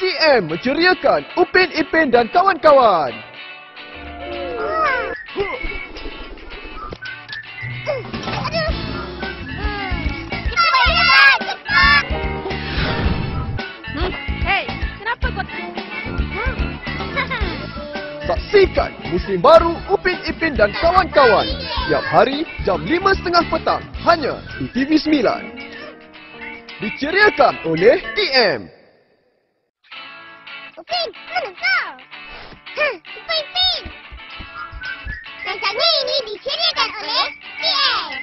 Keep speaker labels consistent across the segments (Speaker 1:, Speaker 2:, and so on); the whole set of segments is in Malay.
Speaker 1: TM menceriakan Upin Ipin dan kawan-kawan. Saksikan musim baru Upin Ipin dan kawan-kawan. Tiap hari jam 5.30 petang hanya di TV9. Diceriakan oleh TM.
Speaker 2: Upin, mana kau? Hah, Upin, Upin. Rancangan ini diceriakan oleh TM.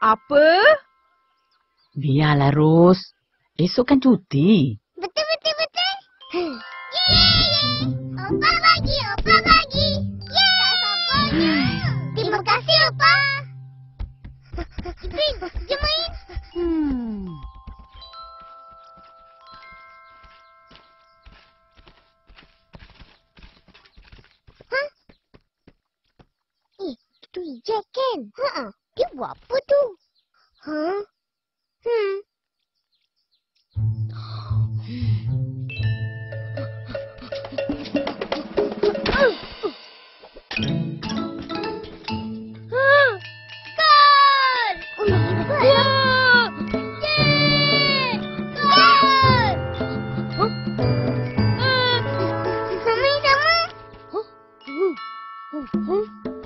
Speaker 3: Apa?
Speaker 4: Biarlah, Ros. Esok kan cuti.
Speaker 2: Betul, betul, betul. Hmm. Yeay! Opa bagi, opa bagi. Yeay! Terima kasih, opa. Ipin, jom main.
Speaker 4: Hmm.
Speaker 2: Hah? Eh, itu Jack kan? Ha, dia buat apa tu? Ha? Hmm. Gol!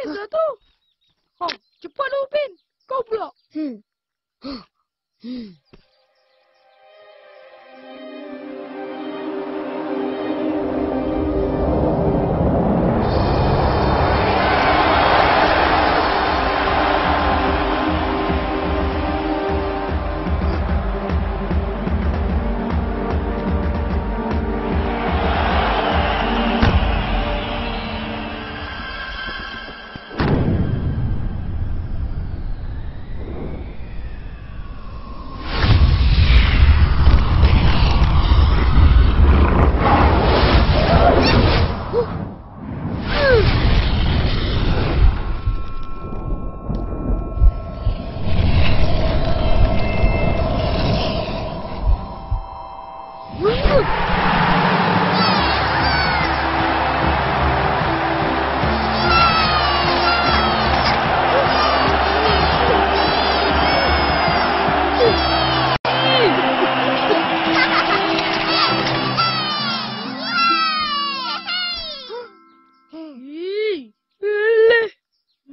Speaker 3: Nangis dah tu. Ha, cepatlah Upin. Kau pula.
Speaker 2: Hmm.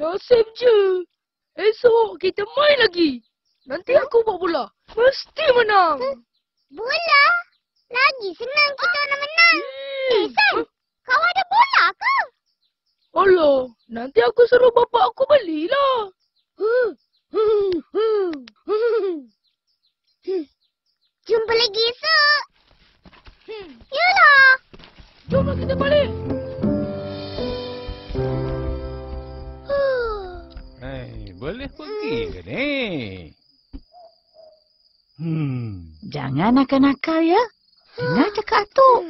Speaker 3: Nasib je. Esok kita main lagi. Nanti aku buat bola. Mesti menang.
Speaker 2: Bola? Lagi senang kita nak menang. Eh. San. Kau ada bola ke?
Speaker 3: Alah, nanti aku suruh bapak aku belilah.
Speaker 2: Jumpa lagi esok. Yalah.
Speaker 3: Jomlah kita balik.
Speaker 4: Jangan nakal-nakal ya. Dengar cakap atuk.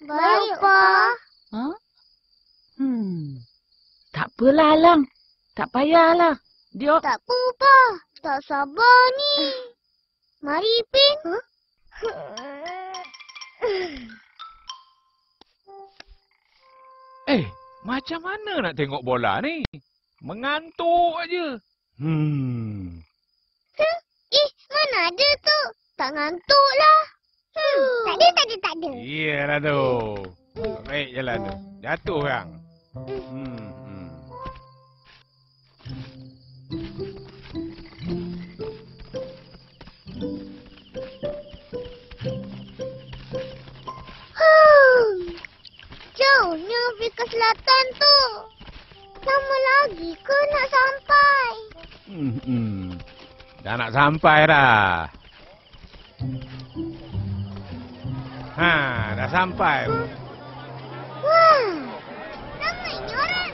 Speaker 2: Baik, Pa.
Speaker 4: Ha? Hmm. Tak apalah, Alang. Tak payahlah. Dia...
Speaker 2: Tak apa, Pa. Tak sabar ni. Mari, Ipin.
Speaker 5: Eh, macam mana nak tengok bola ni? Mengantuk aja. Hmm.
Speaker 2: Eh, mana ada tu? Tak ngantuk lah. Hmm, tak ada, tak ada, tak ada.
Speaker 5: Iyalah tu. Baik jalan tu. Jatuh kan? Hmm. hmm.
Speaker 2: Hmm. Jauhnya pergi ke selatan tu. Lama lagi ke nak sampai?
Speaker 5: Hmm, hmm. Dah nak sampai dah. Ha, dah sampai.
Speaker 2: Wah, ramainya orang.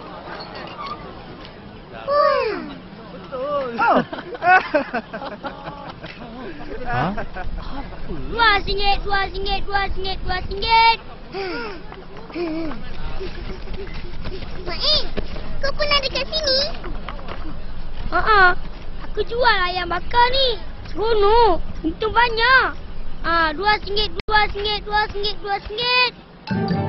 Speaker 2: Wah,
Speaker 5: Ha?
Speaker 2: dua singgit, dua singgit, dua singgit, dua singgit. Mak Eh, kau pernah dekat sini?
Speaker 3: Haa, aku jual ayam bakar ni. Seronok. Untung banyak. Ah, dua singgit, dua singgit, dua singgit, dua singgit.